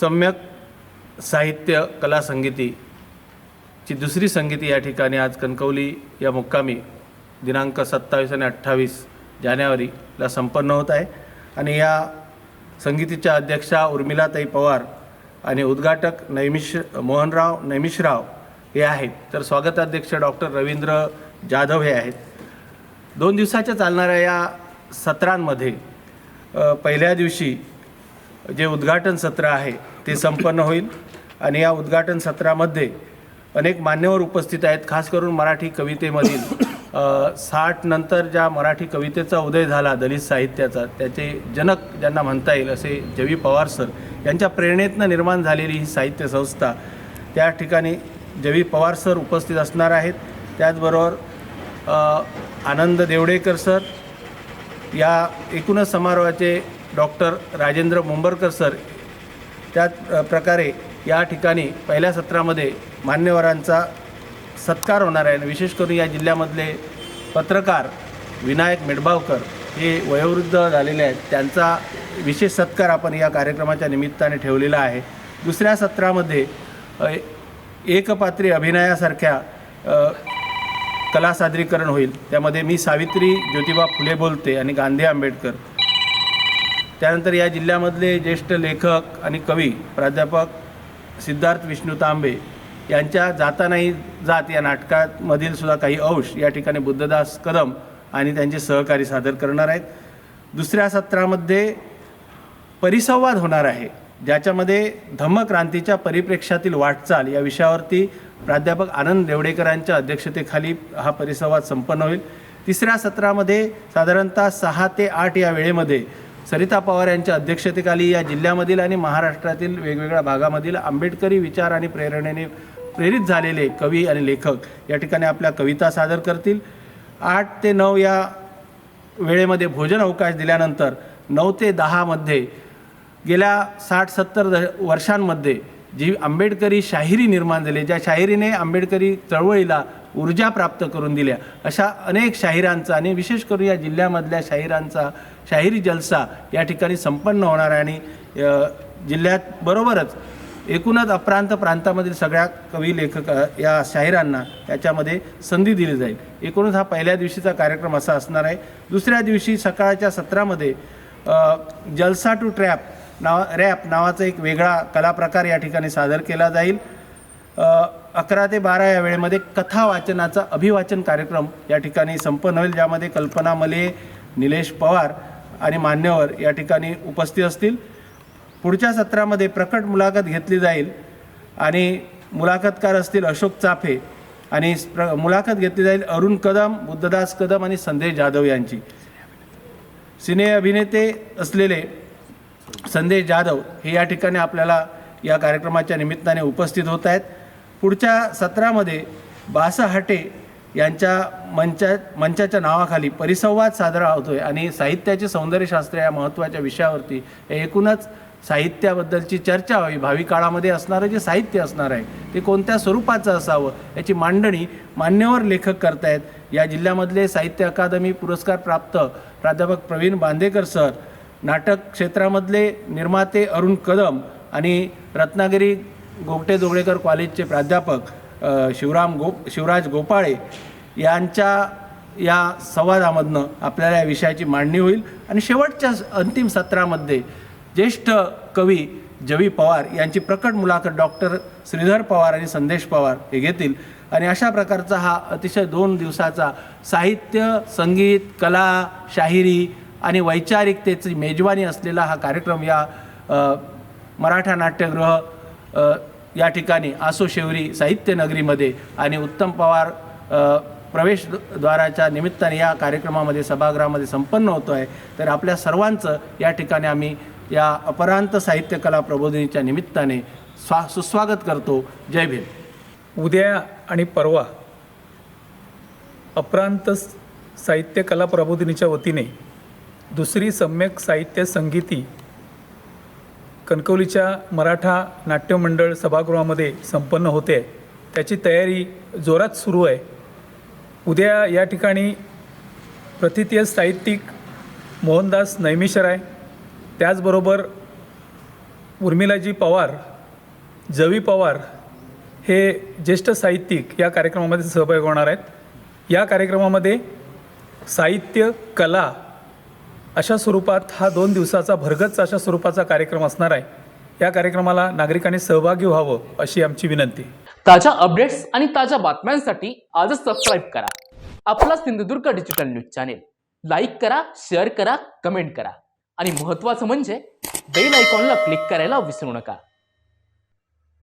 सम्यक साहित्य कला संगीतीची दुसरी संगीती या ठिकाणी आज कणकवली या मुक्कामी दिनांक सत्तावीस आणि अठ्ठावीस जानेवारीला संपन्न होत आहे. आणि या संगीतीच्या अध्यक्षा उर्मिलाताई पवार आणि उद्घाटक नैमिष मोहनराव नैमिषराव हे आहेत. तर स्वागताध्यक्ष डॉक्टर रवींद्र जाधव हे आहेत. दोन दिवसाच्या चालणाऱ्या या सत्रांमध्ये पहिल्या दिवशी जे उद्घाटन सत्र आहे ते संपन्न होईल. आणि या उद्घाटन सत्रामध्ये अनेक मान्यवर उपस्थित आहेत. खास करून मराठी कवितेमधील साठ नंतर ज्या मराठी कवितेचा उदय झाला दलित साहित्याचा त्याचे जनक ज्यांना म्हणता येईल असे जवी पवार सर यांच्या प्रेरणेतनं निर्माण झालेली ही साहित्य संस्था त्या ठिकाणी जवी पवार सर उपस्थित असणार आहेत. त्याचबरोबर आनंद देवडेकर सर या एकूणच समारोहाचे डॉक्टर राजेंद्र मुंबरकर सर त्याच प्रकारे या ठिकाणी पहिल्या सत्रामध्ये मान्यवरांचा सत्कार होणार आहे. आणि विशेष करून या जिल्ह्यामधले पत्रकार विनायक मेडबावकर हे वयोवृद्ध झालेले आहेत. त्यांचा विशेष सत्कार आपण या कार्यक्रमाच्या निमित्ताने ठेवलेला आहे. दुसऱ्या सत्रामध्ये एकपात्री अभिनयासारख्या कला सादरीकरण होईल. त्यामध्ये मी सावित्री ज्योतिबा फुले बोलते आणि गांधी आंबेडकर. त्यानंतर या जिल्ह्यामधले ज्येष्ठ लेखक आणि कवी प्राध्यापक सिद्धार्थ विष्णू तांबे यांच्या जाता नाही जात या नाटकामधील सुद्धा काही अंश या ठिकाणी बुद्धदास कदम आणि त्यांचे सहकारी सादर करणार आहेत. दुसऱ्या सत्रामध्ये परिसंवाद होणार आहे. ज्याच्यामध्ये धम्मक्रांतीच्या परिप्रेक्ष्यातील वाटचाल या विषयावरती प्राध्यापक आनंद देवडेकरांच्या अध्यक्षतेखाली हा परिसंवाद संपन्न होईल. तिसऱ्या सत्रामध्ये साधारणतः सहा ते आठ या वेळेमध्ये सरिता पवार यांच्या अध्यक्षतेखाली या जिल्ह्यामधील आणि महाराष्ट्रातील वेगवेगळ्या भागामधील आंबेडकरी विचार आणि प्रेरणेने प्रेरित झालेले कवी आणि लेखक या ठिकाणी आपल्या कविता सादर करतील. आठ ते नऊ या वेळेमध्ये भोजन अवकाश दिल्यानंतर नऊ ते दहामध्ये गेल्या साठ सत्तर द वर्षांमध्ये जी आंबेडकरी शाहिरी निर्माण झाली ज्या शाहिरीने आंबेडकरी चळवळीला ऊर्जा प्राप्त करून दिल्या अशा अनेक शाहिरांचा आणि विशेष करून या जिल्ह्यामधल्या शाहिरांचा शाहिरी जलसा या ठिकाणी संपन्न होणार आहे आणि जिल्ह्यात बरोबरच एकूणच अप्रांत प्रांतामधील सगळ्या कवी लेखक या शाहिरांना त्याच्यामध्ये संधी दिली जाईल. एकूणच हा पहिल्या दिवशीचा कार्यक्रम असा असणार आहे. दुसऱ्या दिवशी सकाळच्या सत्रामध्ये जलसा टू ट्रॅप नाव रॅप नावाचा एक वेगळा कलाप्रकार या ठिकाणी सादर केला जाईल. अकरा ते बारा या वेळेमध्ये कथा वाचनाचा अभिवाचन कार्यक्रम या ठिकाणी संपन्न होईल ज्यामध्ये कल्पना मले निलेश पवार आणि मान्यवर या ठिकाणी उपस्थित असतील. पुढच्या सत्रामध्ये प्रकट मुलाखत घेतली जाईल आणि मुलाखतकार असतील अशोक चाफे आणि प्र मुलाखत घेतली जाईल अरुण कदम बुद्धदास कदम आणि संदेश जाधव यांची. सिने अभिनेते असलेले संदेश जाधव हे या ठिकाणी आपल्याला या कार्यक्रमाच्या निमित्ताने उपस्थित होत आहेत. पुढच्या सत्रामध्ये बासा हाटे यांच्या मंचा मंचाच्या नावाखाली परिसंवाद साजरा होतो आहे आणि साहित्याचे सौंदर्यशास्त्र या महत्त्वाच्या विषयावरती हे एकूणच साहित्याबद्दलची चर्चा व्हावी. भावी काळामध्ये असणारं जे साहित्य असणार आहे ते कोणत्या स्वरूपाचं असावं याची मांडणी मान्यवर लेखक करतायत. या जिल्ह्यामधले साहित्य अकादमी पुरस्कार प्राप्त प्राध्यापक प्रवीण बांदेकर सर नाटक क्षेत्रामधले निर्माते अरुण कदम आणि रत्नागिरी गोगटे जोगळेकर कॉलेजचे प्राध्यापक शिवराम गो शिवराज गोपाळे यांच्या या संवादामधनं आपल्याला या विषयाची मांडणी होईल. आणि शेवटच्या अंतिम सत्रामध्ये ज्येष्ठ कवी जवी पवार यांची प्रकट मुलाखत डॉक्टर श्रीधर पवार आणि संदेश पवार हे घेतील. आणि अशा प्रकारचा हा अतिशय दोन दिवसाचा साहित्य संगीत कला शाहिरी आणि वैचारिकतेची मेजवानी असलेला हा कार्यक्रम या मराठा नाट्यगृह या ठिकाणी आसो शेवरी साहित्य नगरीमध्ये आणि उत्तम पवार प्रवेशद्वाराच्या निमित्ताने या कार्यक्रमामध्ये सभागृहामध्ये संपन्न होतो आहे तर आपल्या सर्वांचं या ठिकाणी आम्ही या अपरांत साहित्य कला प्रबोधिनीच्या निमित्ताने स्वा सुस्वागत करतो. जय भीम. उद्या आणि परवा अपरांत साहित्य कला प्रबोधिनीच्या वतीने दुसरी सम्यक साहित्य संगीती कणकवलीच्या मराठा नाट्यमंडळ सभागृहामध्ये संपन्न होते. आहे त्याची तयारी जोरात सुरू आहे. उद्या या ठिकाणी प्रथितीय साहित्यिक मोहनदास नैमिषराय त्याचबरोबर उर्मिलाजी पवार जवी पवार हे ज्येष्ठ साहित्यिक या कार्यक्रमामध्ये सहभागी होणार आहेत. या कार्यक्रमामध्ये साहित्य कला अशा स्वरूपात हा दोन दिवसाचा भरगच्च अशा स्वरूपाचा कार्यक्रम असणार आहे. या कार्यक्रमाला नागरिकांनी सहभागी व्हावं अशी आमची विनंती. ताज्या अपडेट्स आणि ताज्या बातम्यांसाठी आजच सबस्क्राईब करा. आपला Sindhudurg digital news channel like करा शेअर करा कमेंट करा. आणि महत्त्वाचं म्हणजे बेल आयकॉनला क्लिक करायला विसरू नका.